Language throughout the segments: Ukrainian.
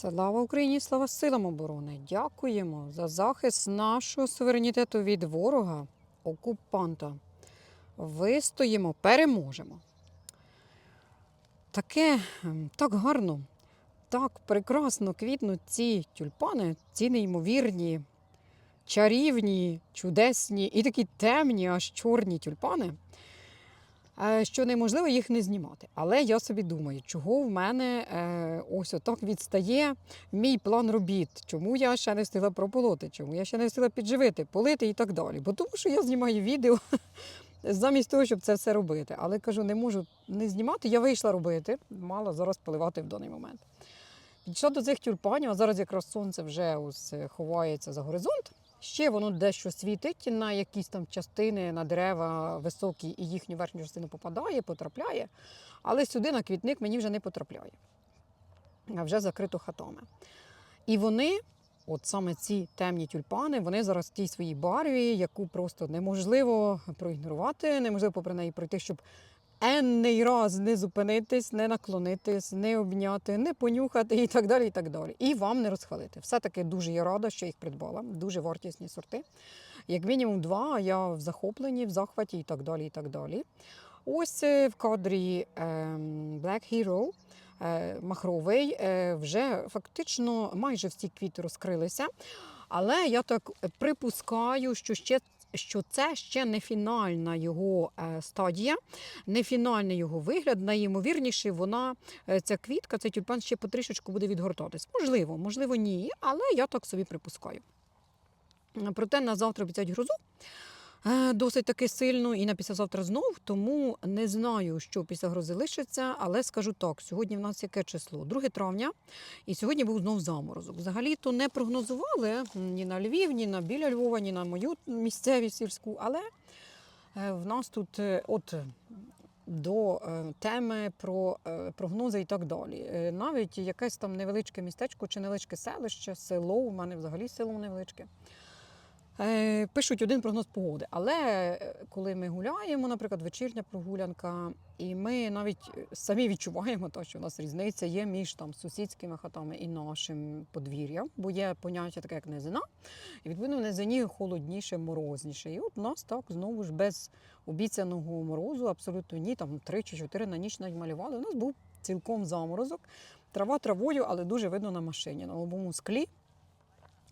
Слава Україні, слава силам оборони! Дякуємо за захист нашого суверенітету від ворога, окупанта. Вистоїмо, переможемо. Таке ем, так гарно, так прекрасно квітнуть ці тюльпани, ці неймовірні, чарівні, чудесні і такі темні, аж чорні тюльпани що неможливо їх не знімати. Але я собі думаю, чого в мене е, ось отак відстає мій план робіт, чому я ще не встигла прополоти, чому я ще не встигла підживити, полити і так далі. Бо тому що я знімаю відео замість того, щоб це все робити. Але кажу, не можу не знімати. Я вийшла робити, мала зараз поливати в даний момент. Підійшла до цих тюльпанів, а зараз якраз сонце вже ось е, ховається за горизонт. Ще воно дещо світить на якісь там частини, на дерева високі, і їхню верхню частину попадає, потрапляє. Але сюди на квітник мені вже не потрапляє. А вже закрито хатами. І вони, от саме ці темні тюльпани, вони зараз в тій своїй барві, яку просто неможливо проігнорувати, неможливо попри неї пройти, щоб енний раз не зупинитись, не наклонитись, не обняти, не понюхати і так далі. І так далі. І вам не розхвалити. Все-таки дуже я рада, що їх придбала. Дуже вартісні сорти. Як мінімум два, а я в захопленні, в захваті і так далі. і так далі. Ось е, в кадрі ем, Black Hero. е, Махровий е, вже фактично майже всі квіти розкрилися. Але я так припускаю, що ще що це ще не фінальна його е, стадія, не фінальний його вигляд. Найімовірніше, вона е, ця квітка, цей тюльпан ще потрішечку буде відгортатись. Можливо, можливо, ні, але я так собі припускаю. Проте на завтра обіцяють грозу. Е, Досить таки сильно і на післязавтра знов, тому не знаю, що після грози лишиться, але скажу так: сьогодні в нас яке число? 2 травня, і сьогодні був знов заморозок. Взагалі то не прогнозували ні на Львів, ні на біля Львова, ні на мою місцевість сільську, але е, в нас тут е, от до теми про прогнози і так далі. Навіть якесь там невеличке містечко чи невеличке селище, село, у мене взагалі село невеличке. Е, Пишуть один прогноз погоди. Але е, коли ми гуляємо, наприклад, вечірня прогулянка, і ми навіть е, самі відчуваємо, те, що у нас різниця є між там сусідськими хатами і нашим подвір'ям, бо є поняття таке, як низина, і відповідно в низині холодніше, морозніше. І от у нас так знову ж без обіцяного морозу, абсолютно ні, там три чи чотири на ніч навіть малювали. У нас був цілком заморозок, трава травою, але дуже видно на машині, на лобовому склі.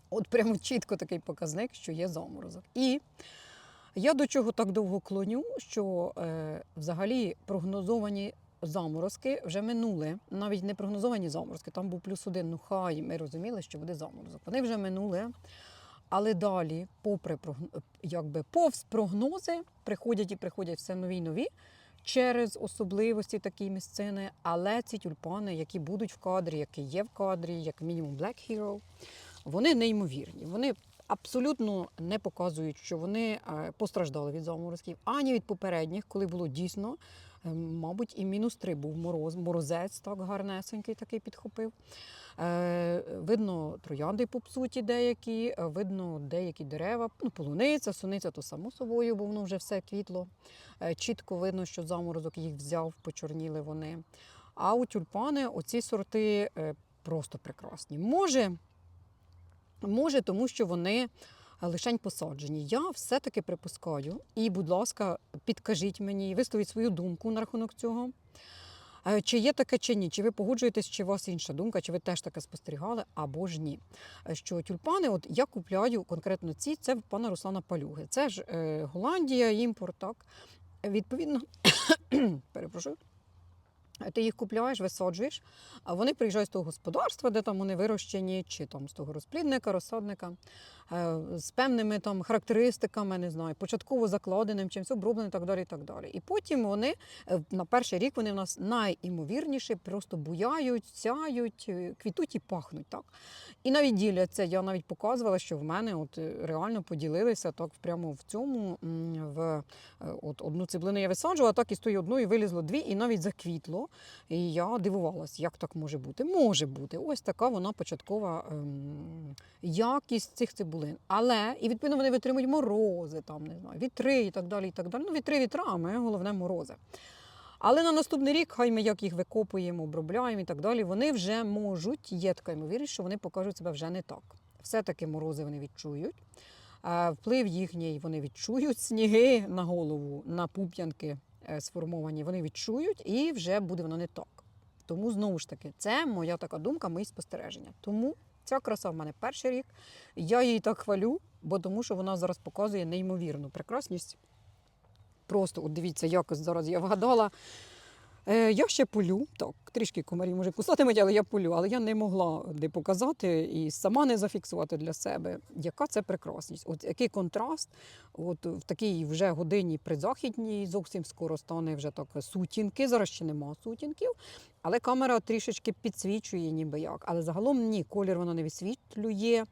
От прямо чітко такий показник, що є заморозок. І я до чого так довго клоню, що е, взагалі прогнозовані заморозки вже минули. Навіть не прогнозовані заморозки, там був плюс один, ну хай ми розуміли, що буде заморозок. Вони вже минули. Але далі, попри якби повз прогнози, приходять і приходять все нові й нові через особливості такі місцини. Але ці тюльпани, які будуть в кадрі, які є в кадрі, як мінімум Black Hero, вони неймовірні. Вони абсолютно не показують, що вони е, постраждали від заморозків, ані від попередніх, коли було дійсно, е, мабуть, і мінус три був мороз, морозець так гарнесенький такий підхопив. Е, Видно троянди попсуті деякі, видно деякі дерева, ну, полуниця, суниця, то само собою, бо воно вже все квітло. Чітко видно, що заморозок їх взяв, почорніли вони. А у тюльпани оці сорти просто прекрасні. Може, може, тому що вони лишень посаджені. Я все-таки припускаю. І, будь ласка, підкажіть мені, висловіть свою думку на рахунок цього. Е, Чи є таке, чи ні? Чи ви погоджуєтесь, чи у вас інша думка, чи ви теж таке спостерігали, або ж ні? Е, Що тюльпани, от я купляю конкретно ці, це в пана Руслана Палюги. Це ж е, Голландія, імпорт, так. Е, Відповідно, перепрошую. Ти їх купляєш, висаджуєш, а вони приїжджають з того господарства, де там вони вирощені, чи там з того розплідника, розсадника, е, з певними там характеристиками, не знаю, початково закладеним, чимось обробленим і так далі. І так далі. І потім вони е, на перший рік вони в нас найімовірніше просто буяють, сяють, е, квітуть і пахнуть. Так? І навіть діляться. Я навіть показувала, що в мене от реально поділилися так прямо в цьому. в от одну цеблину я висаджувала, так і з тої одної вилізло дві, і навіть заквітло. І я дивувалась, як так може бути. Може бути. Ось така вона початкова ем, якість цих цибулин. Але і відповідно вони витримують морози, там не знаю, вітри і так далі. І так далі. Ну, вітри вітрами, головне морози. Але на наступний рік, хай ми як їх викопуємо, обробляємо і так далі, вони вже можуть, є така ймовірність, що вони покажуть себе вже не так. Все-таки морози вони відчують. Е, Вплив їхній вони відчують, сніги на голову, на пуп'янки сформовані, вони відчують, і вже буде воно не так. Тому знову ж таки, це моя така думка, мої спостереження. Тому ця краса в мене перший рік. Я її так хвалю, бо тому що вона зараз показує неймовірну прекрасність. Просто от дивіться, якось зараз я вгадала. Е, я ще полю, так, трішки комарі може кусатимуть, але я полю. Але я не могла де показати і сама не зафіксувати для себе, яка це прекрасність. От який контраст, от в такій вже годині призахідній, зовсім скоро стане вже так сутінки. Зараз ще нема сутінків, але камера трішечки підсвічує, ніби як. Але загалом ні, колір вона не висвітлює,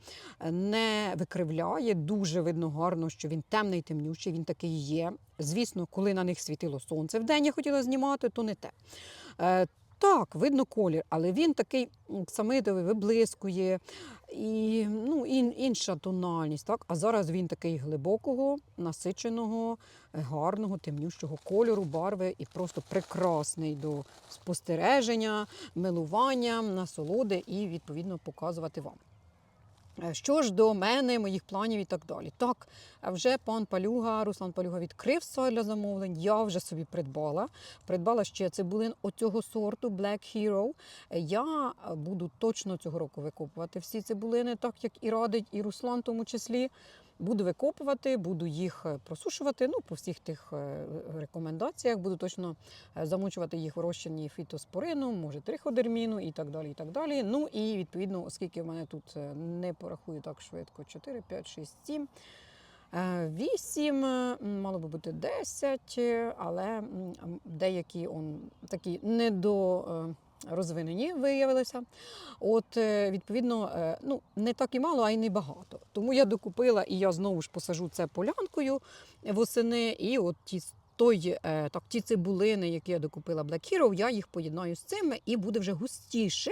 не викривляє. Дуже видно гарно, що він темний, темнючий, він такий є. Звісно, коли на них світило сонце в день, я хотіла знімати, то не те. Так, видно колір, але він такий оксамитовий, виблискує, і ну, ін, інша тональність. Так? А зараз він такий глибокого, насиченого, е, гарного, темнющого кольору, барви і просто прекрасний до спостереження, милування, насолоди і відповідно показувати вам. Е, Що ж до мене, моїх планів і так далі. Так, а вже пан Палюга, Руслан Палюга відкрив сайт для замовлень. Я вже собі придбала. Придбала ще цибулин оцього сорту Black Hero. Е, Я е, буду точно цього року викопувати всі цибулини, так як і радить, і Руслан в тому числі. Буду викопувати, буду їх е, просушувати. Ну, по всіх тих е, рекомендаціях. Буду точно е, замочувати їх в розчині фітоспорином, може триходерміну і так далі. і так далі. Ну і відповідно, оскільки в мене тут не порахую так швидко 4, 5, 6, 7. 8, мало би бути 10, е, але деякі он, такі недо розвинені виявилися. От, е, відповідно, е, ну, не так і мало, а й не багато. Тому я докупила і я знову ж посажу це полянкою восени. І от ті той, е, так, ті цибулини, які я докупила Black Hero, я їх поєднаю з цими і буде вже густіше.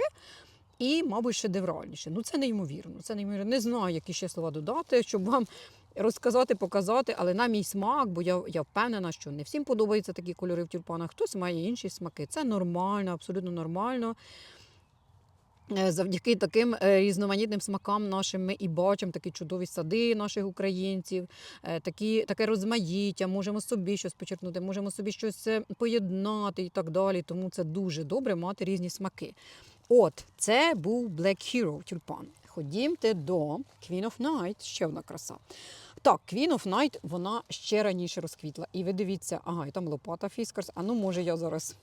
І, мабуть, шедевральніше. Ну, це неймовірно. Це неймовірно. Не знаю, які ще слова додати, щоб вам розказати, показати, але на мій смак, бо я, я впевнена, що не всім подобаються такі кольори в тюльпанах, хтось має інші смаки. Це нормально, абсолютно нормально. Е, Завдяки таким е, різноманітним смакам нашим ми і бачимо такі чудові сади наших українців, е, такі, таке розмаїття, можемо собі щось почерпнути, можемо собі щось поєднати і так далі. Тому це дуже добре мати різні смаки. От, це був Black Hero тюльпан. Ходімте до Queen of Night, ще одна краса. Так, Queen of Night, вона ще раніше розквітла. І ви дивіться, ага, і там лопата Фіскарс. А ну, може, я зараз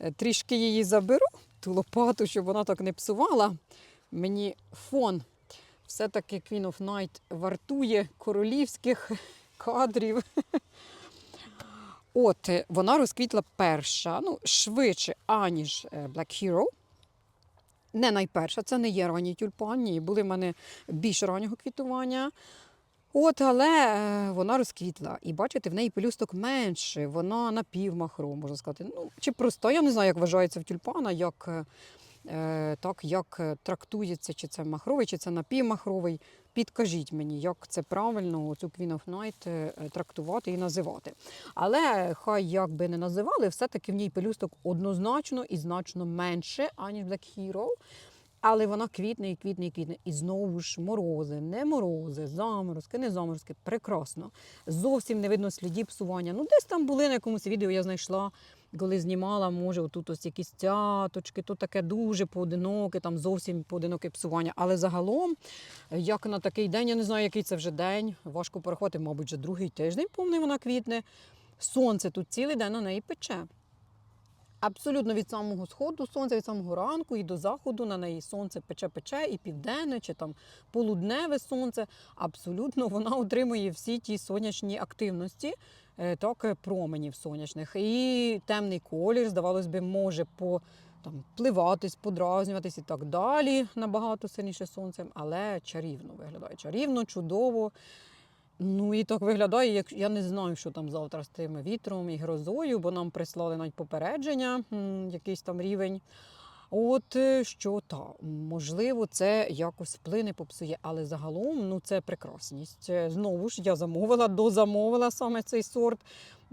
е, трішки її заберу, ту лопату, щоб вона так не псувала. Мені фон все-таки Queen of Night вартує королівських кадрів. От, е, вона розквітла перша, ну, швидше, аніж е, Black Hero. Не найперша, це не є ранні тюльпані, були в мене більш раннього квітування. От, але е, вона розквітла. І бачите, в неї пелюсток менше, вона напівмахро, можна сказати. Ну, чи просто, я не знаю, як вважається в тюльпана, як, е, е, так, як е, трактується, чи це махровий, чи це напівмахровий. Підкажіть мені, як це правильно цю Queen of Night е, трактувати і називати. Але хай як би не називали, все-таки в ній пелюсток однозначно і значно менше, аніж Black Hero. Але вона квітне і квітне і квітне. І знову ж морози, не морози, заморозки, не заморозки. Прекрасно. Зовсім не видно слідів псування. Ну, десь там були на якомусь відео, я знайшла, коли знімала, може, отут ось якісь цяточки, то таке дуже поодиноке, там зовсім поодиноке псування. Але загалом, як на такий день, я не знаю, який це вже день, важко порахувати, мабуть, вже другий тиждень повний вона квітне. Сонце тут цілий день на неї пече. Абсолютно від самого сходу сонця, від самого ранку і до заходу на неї сонце пече-пече, і південне, чи там полудневе сонце. Абсолютно вона отримує всі ті сонячні активності, е, так, е, променів сонячних. І темний колір, здавалось би, може по там пливатись, подразнюватись і так далі набагато сильніше сонцем, але чарівно виглядає. Чарівно, чудово. Ну і так виглядає, як я не знаю, що там завтра з тим вітром і грозою, бо нам прислали навіть попередження, якийсь там рівень. От е, що та, можливо, це якось вплине, попсує, але загалом ну, це прекрасність. Е, Знову ж я замовила, дозамовила саме цей сорт.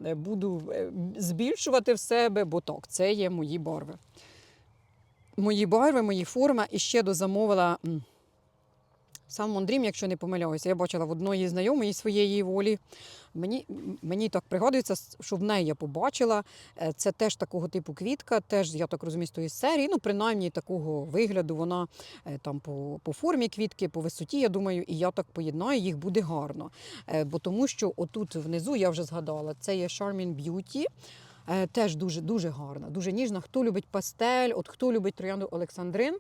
Е, Буду збільшувати в себе, бо так, це є мої барви. Мої барви, мої форми. І ще дозамовила м, Salmon Dream, якщо не помиляюся. Я бачила в одної знайомої своєї волі. Мені, мені так пригадується, що в неї я побачила. Е, Це теж такого типу квітка, теж, я так розумію, з тої серії. Ну, принаймні такого вигляду вона е, там по, по формі квітки, по висоті, я думаю, і я так поєднаю, їх буде гарно. Е, Бо тому що отут внизу я вже згадала, це є Charmin Beauty. Теж дуже дуже гарна, дуже ніжна. Хто любить пастель, от хто любить троянду Олександрин,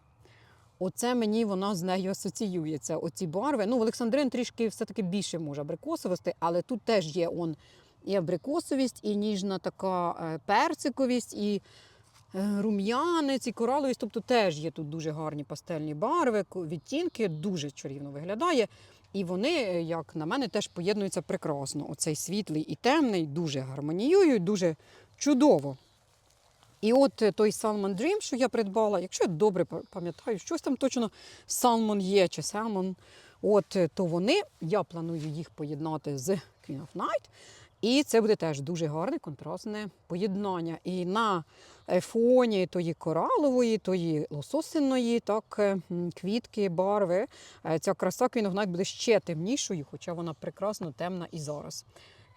Оце мені вона з нею асоціюється. Оці барви. Ну, Олександрин трішки все-таки більше може абрикосовості, але тут теж є он і абрикосовість, і ніжна така е, персиковість, і е, рум'янець, і кораловість. Тобто теж є тут дуже гарні пастельні барви, відтінки, дуже чарівно виглядає. І вони, е, як на мене, теж поєднуються прекрасно. Оцей світлий і темний дуже гармоніюють, дуже чудово. І от е, той Salmon Dream, що я придбала, якщо я добре пам'ятаю, щось там точно Salmon є чи Salmon, от, е, то вони, я планую їх поєднати з Queen of Night. І це буде теж дуже гарне контрастне поєднання. І на фоні тої коралової, тої лососиної, так, е, квітки, барви, ця краса Queen of Night буде ще темнішою, хоча вона прекрасно темна і зараз.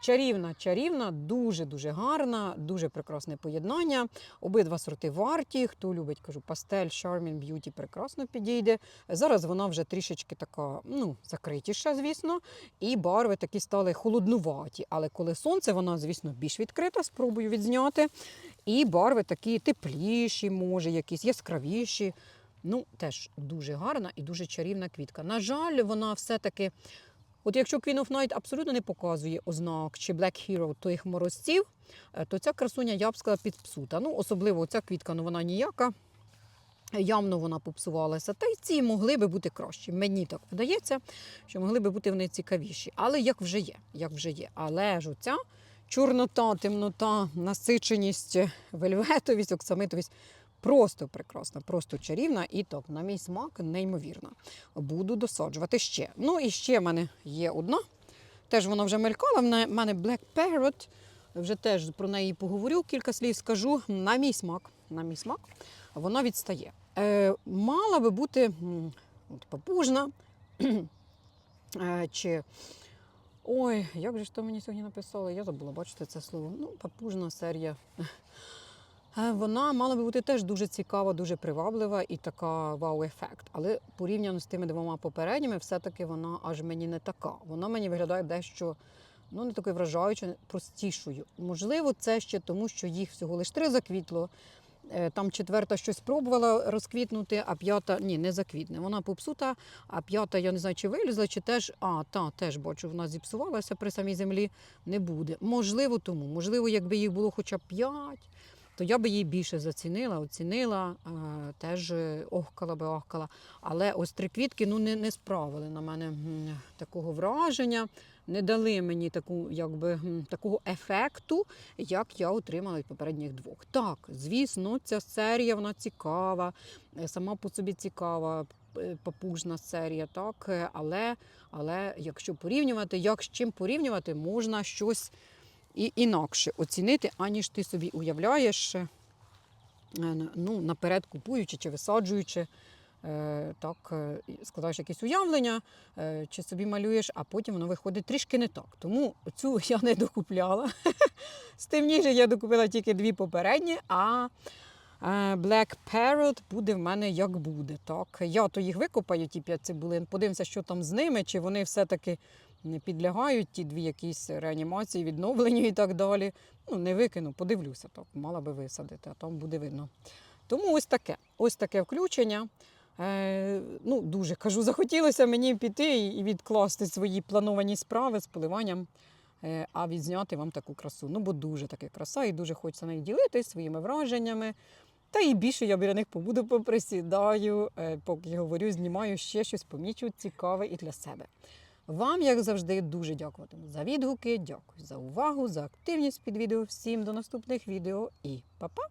Чарівна, чарівна, дуже-дуже гарна, дуже прекрасне поєднання. Обидва сорти варті. Хто любить, кажу, пастель, Charmin Beauty прекрасно підійде. Зараз вона вже трішечки така, ну, закритіша, звісно. І барви такі стали холоднуваті. Але коли сонце, вона, звісно, більш відкрита, спробую відзняти. І барви такі тепліші, може, якісь яскравіші. Ну, теж дуже гарна і дуже чарівна квітка. На жаль, вона все-таки. От якщо Queen of Night абсолютно не показує ознак чи Black Hero тих морозців, е, то ця красуня, я б сказала, підпсута. Ну, особливо ця квітка, ну вона ніяка. Явно вона попсувалася. Та й ці могли би бути кращі. Мені так видається, що могли би бути вони цікавіші. Але як вже є, як вже є. Але ж оця чорнота, темнота, насиченість, вельветовість, оксамитовість просто прекрасна, просто чарівна і так, на мій смак, неймовірна. Буду досаджувати ще. Ну і ще в мене є одна. Теж вона вже мелькала. В мене Black Parrot. Вже теж про неї поговорю, кілька слів скажу. На мій смак. На мій смак вона відстає. Е, мала би бути от, папужна. е, чи... Ой, як же ж то мені сьогодні написали? Я забула, бачите це слово. Ну, папужна серія. Е, Вона мала би бути теж дуже цікава, дуже приваблива і така вау-ефект. Але порівняно з тими двома попередніми, все-таки вона аж мені не така. Вона мені виглядає дещо ну, не такою вражаючою, простішою. Можливо, це ще тому, що їх всього лише три заквітло. Е, Там четверта щось пробувала розквітнути, а п'ята ні, не заквітне. Вона попсута, а п'ята, я не знаю, чи вилізла, чи теж, а, та, теж бачу, вона зіпсувалася при самій землі, не буде. Можливо, тому. Можливо, якби їх було хоча б п'ять, то я би її більше зацінила, оцінила, теж е, охкала би охкала. Але ось три квітки ну, не, не справили на мене такого враження, не дали мені таку, якби, такого ефекту, як я отримала від попередніх двох. Так, звісно, ця серія вона цікава, е, сама по собі цікава. е, Папужна серія, так, але, але якщо порівнювати, як з чим порівнювати, можна щось і інакше оцінити, аніж ти собі уявляєш, е, ну, наперед купуючи чи висаджуючи. е, Так, е, складаєш якісь уявлення, чи собі малюєш, а потім воно виходить трішки не так. Тому цю я не докупляла. З тим ніже я докупила тільки дві попередні, а Black Parrot буде в мене як буде. Так. Я то їх викопаю, ті п'ять цибулин, подивимося, що там з ними, чи вони все-таки не підлягають ті дві якісь реанімації, відновленню і так далі. Ну, не викину, подивлюся, так, мала би висадити, а там буде видно. Тому ось таке, ось таке включення. Е, ну, дуже кажу, захотілося мені піти і відкласти свої плановані справи з поливанням, е, а відзняти вам таку красу. Ну, бо дуже таке краса, і дуже хочеться нею ділитися своїми враженнями. Та і більше я біля них побуду, поприсідаю, е, поки говорю, знімаю ще щось, помічу цікаве і для себе. Вам, як завжди, дуже дякуватиму за відгуки. Дякую за увагу, за активність під відео. Всім до наступних відео і па-па!